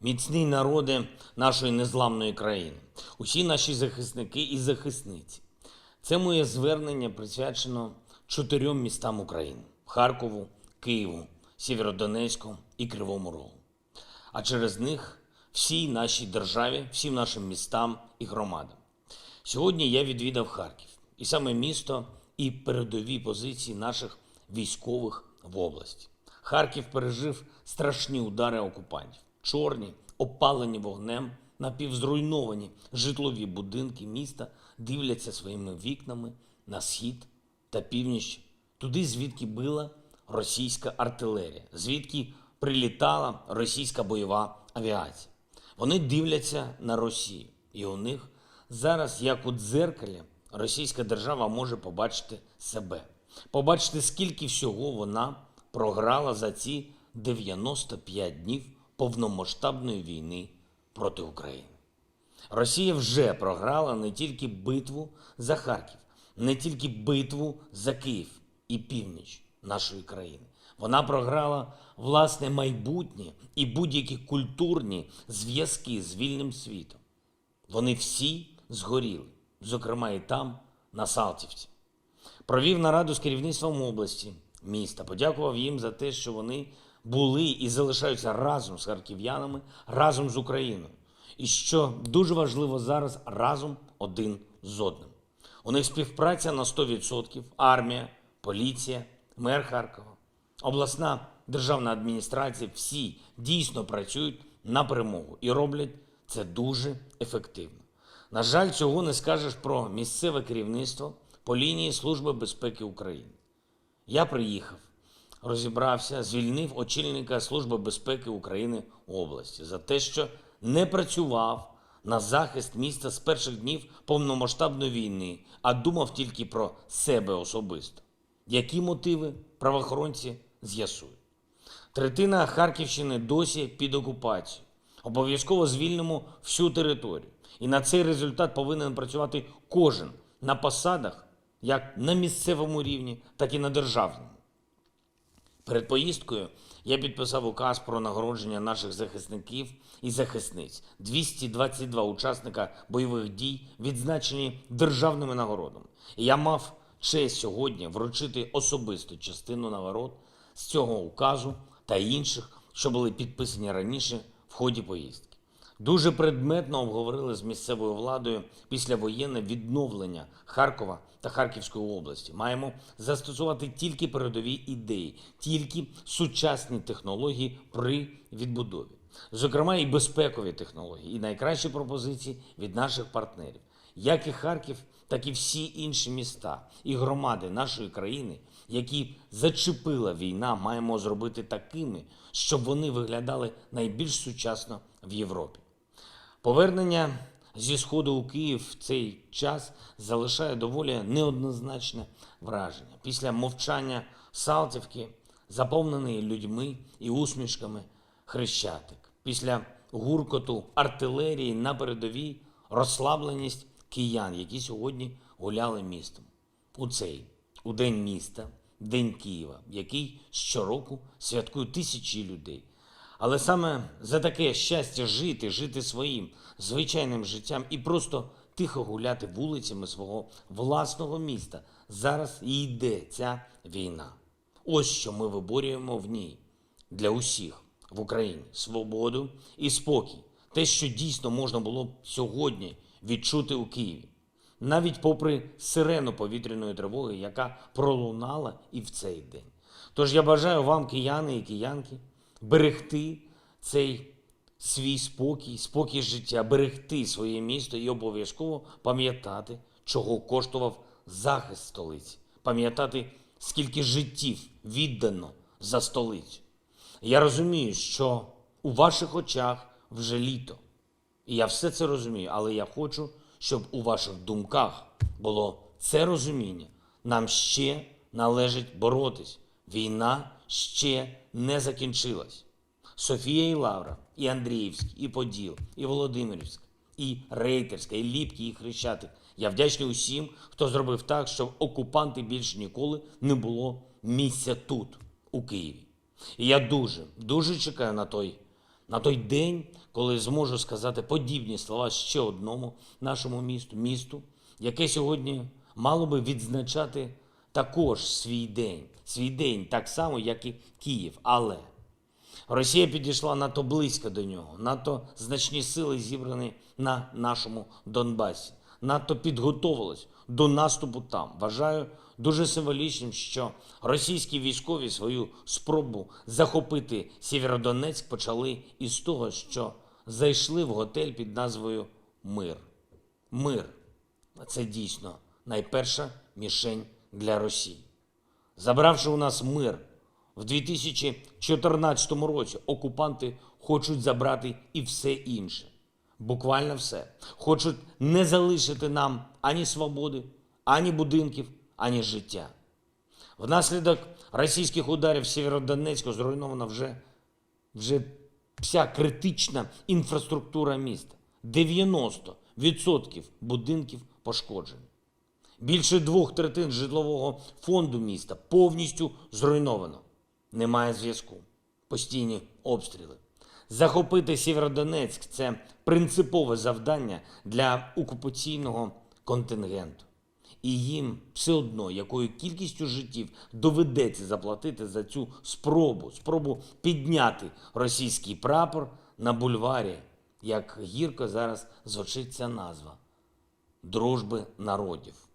міцні народи нашої незламної країни, усі наші захисники і захисниці. Це моє звернення присвячено чотирьом містам України: Харкову, Києву, Сєвєродонецьку і Кривому Рогу. А через них всій нашій державі, всім нашим містам і громадам. Сьогодні я відвідав Харків, і саме місто і передові позиції наших військових в області. Харків пережив страшні удари окупантів, чорні, опалені вогнем, напівзруйновані житлові будинки міста дивляться своїми вікнами на схід та північ, туди, звідки била російська артилерія, звідки прилітала російська бойова авіація. Вони дивляться на Росію, і у них зараз, як у дзеркалі, російська держава може побачити себе, побачити, скільки всього вона програла за ці 95 днів повномасштабної війни проти України. Росія вже програла не тільки битву за Харків, не тільки битву за Київ і північ нашої країни. Вона програла власне майбутнє і будь-які культурні зв'язки з вільним світом. Вони всі згоріли, зокрема і там, на Салтівці. Провів нараду з керівництвом області, міста, подякував їм за те, що вони були і залишаються разом з харків'янами, разом з Україною. І що дуже важливо зараз разом один з одним. У них співпраця на 100%, армія, поліція, мер Харкова, обласна державна адміністрація, всі дійсно працюють на перемогу і роблять це дуже ефективно. На жаль, цього не скажеш про місцеве керівництво по лінії Служби безпеки України. Я приїхав, розібрався, звільнив очільника Служби безпеки України області за те, що не працював на захист міста з перших днів повномасштабної війни, а думав тільки про себе особисто. Які мотиви правоохоронці з'ясують. Третина Харківщини досі під окупацією. Обов'язково звільнимо всю територію. І на цей результат повинен працювати кожен на посадах, як на місцевому рівні, так і на державному. Перед поїздкою я підписав указ про нагородження наших захисників і захисниць. 222 учасника бойових дій відзначені державними нагородами. Я мав честь сьогодні вручити особисту частину нагород з цього указу та інших, що були підписані раніше в ході поїздки. Дуже предметно обговорили з місцевою владою післявоєнне відновлення Харкова та Харківської області. Маємо застосувати тільки передові ідеї, тільки сучасні технології при відбудові, зокрема і безпекові технології, і найкращі пропозиції від наших партнерів. Як і Харків, так і всі інші міста і громади нашої країни, які зачепила війна, маємо зробити такими, щоб вони виглядали найбільш сучасно в Європі. Повернення зі сходу у Київ в цей час залишає доволі неоднозначне враження. Після мовчання Салтівки, заповнений людьми і усмішками Хрещатик, після гуркоту артилерії на передовій розслабленість киян, які сьогодні гуляли містом. У цей у день міста, День Києва, який щороку святкують тисячі людей. Але саме за таке щастя жити, жити своїм звичайним життям і просто тихо гуляти вулицями свого власного міста. Зараз і йде ця війна. Ось що ми виборюємо в ній для усіх в Україні свободу і спокій. Те, що дійсно можна було б сьогодні відчути у Києві, навіть попри сирену повітряної тривоги, яка пролунала і в цей день. Тож я бажаю вам, кияни і киянки, берегти цей свій спокій, спокій життя, берегти своє місто і обов'язково пам'ятати, чого коштував захист столиці, пам'ятати, скільки життів віддано за столицю. Я розумію, що у ваших очах вже літо. І я все це розумію, але я хочу, щоб у ваших думках було це розуміння. Нам ще належить боротись. Війна ще не закінчилась. Софія і Лавра, і Андріївський, і Поділ, і Володимирівськ, і Рейтерська, і Ліпки, і Хрещатик. Я вдячний усім, хто зробив так, щоб окупанти більше ніколи не було місця тут, у Києві. І я дуже, дуже чекаю на той на той день, коли зможу сказати подібні слова ще одному нашому місту, місту, яке сьогодні мало би відзначати також свій день, свій день так само, як і Київ. Але Росія підійшла надто близько до нього, надто значні сили зібрані на нашому Донбасі, надто підготовилась до наступу там. Вважаю дуже символічним, що російські військові свою спробу захопити Сєвєродонецьк почали із того, що зайшли в готель під назвою Мир. Мир це дійсно найперша мішень для Росії. Забравши у нас мир в 2014 році, окупанти хочуть забрати і все інше. Буквально все. Хочуть не залишити нам ані свободи, ані будинків, ані життя. Внаслідок російських ударів Сєвєродонецьку зруйнована вже, вже вся критична інфраструктура міста. 90% будинків пошкоджені. Більше двох третин житлового фонду міста повністю зруйновано. Немає зв'язку. Постійні обстріли. Захопити Сєвєродонецьк – це принципове завдання для окупаційного контингенту. І їм все одно, якою кількістю життів доведеться заплатити за цю спробу, спробу підняти російський прапор на бульварі, як гірко зараз звучить ця назва дружби народів.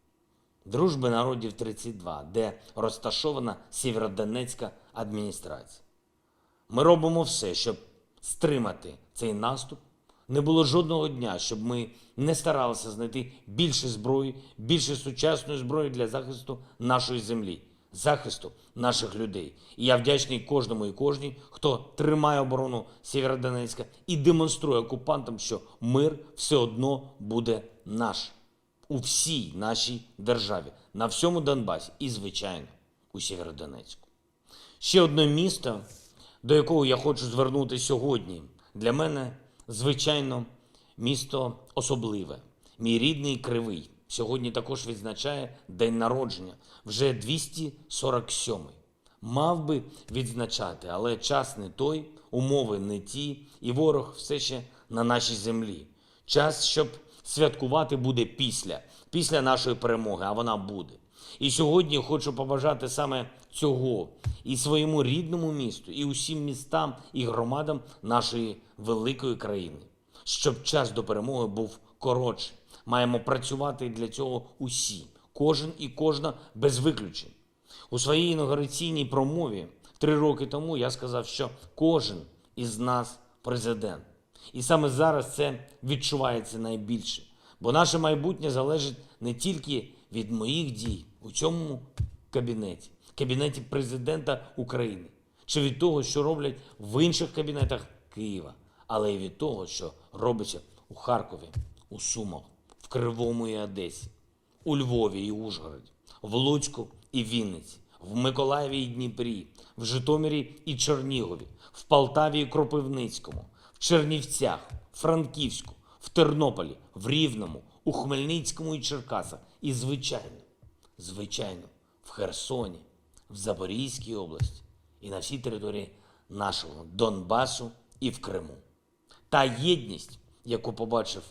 Дружби народів 32, де розташована Сєвєродонецька адміністрація. Ми робимо все, щоб стримати цей наступ. Не було жодного дня, щоб ми не старалися знайти більше зброї, більше сучасної зброї для захисту нашої землі, захисту наших людей. І я вдячний кожному і кожній, хто тримає оборону Сєвєродонецька і демонструє окупантам, що мир все одно буде наш у всій нашій державі, на всьому Донбасі і, звичайно, у Сєвєродонецьку. Ще одне місто, до якого я хочу звернути сьогодні, для мене, звичайно, місто особливе. Мій рідний Кривий сьогодні також відзначає день народження, вже 247-й. Мав би відзначати, але час не той, умови не ті, і ворог все ще на нашій землі. Час, щоб святкувати буде після, після нашої перемоги, а вона буде. І сьогодні хочу побажати саме цього і своєму рідному місту, і усім містам і громадам нашої великої країни, щоб час до перемоги був коротший. Маємо працювати для цього усі, кожен і кожна без виключень. У своїй інаугураційній промові три роки тому я сказав, що кожен із нас президент. І саме зараз це відчувається найбільше. Бо наше майбутнє залежить не тільки від моїх дій у цьому кабінеті, кабінеті президента України, чи від того, що роблять в інших кабінетах Києва, але й від того, що робиться у Харкові, у Сумах, в Кривому і Одесі, у Львові і Ужгороді, в Луцьку і Вінниці, в Миколаєві і Дніпрі, в Житомирі і Чернігові, в Полтаві і Кропивницькому, в Чернівцях, Франківську, в Тернополі, в Рівному, у Хмельницькому і Черкасах. І, звичайно, звичайно, в Херсоні, в Запорізькій області і на всій території нашого Донбасу і в Криму. Та єдність, яку побачив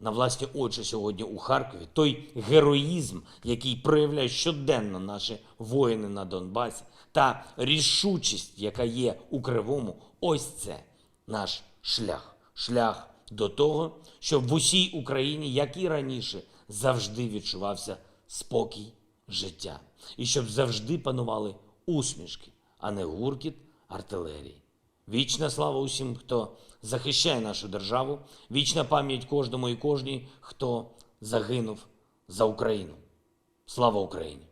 на власні очі сьогодні у Харкові, той героїзм, який проявляють щоденно наші воїни на Донбасі, та рішучість, яка є у Кривому, ось це наш шлях. Шлях до того, щоб в усій Україні, як і раніше, завжди відчувався спокій життя. І щоб завжди панували усмішки, а не гуркіт артилерії. Вічна слава усім, хто захищає нашу державу, вічна пам'ять кожному і кожній, хто загинув за Україну. Слава Україні!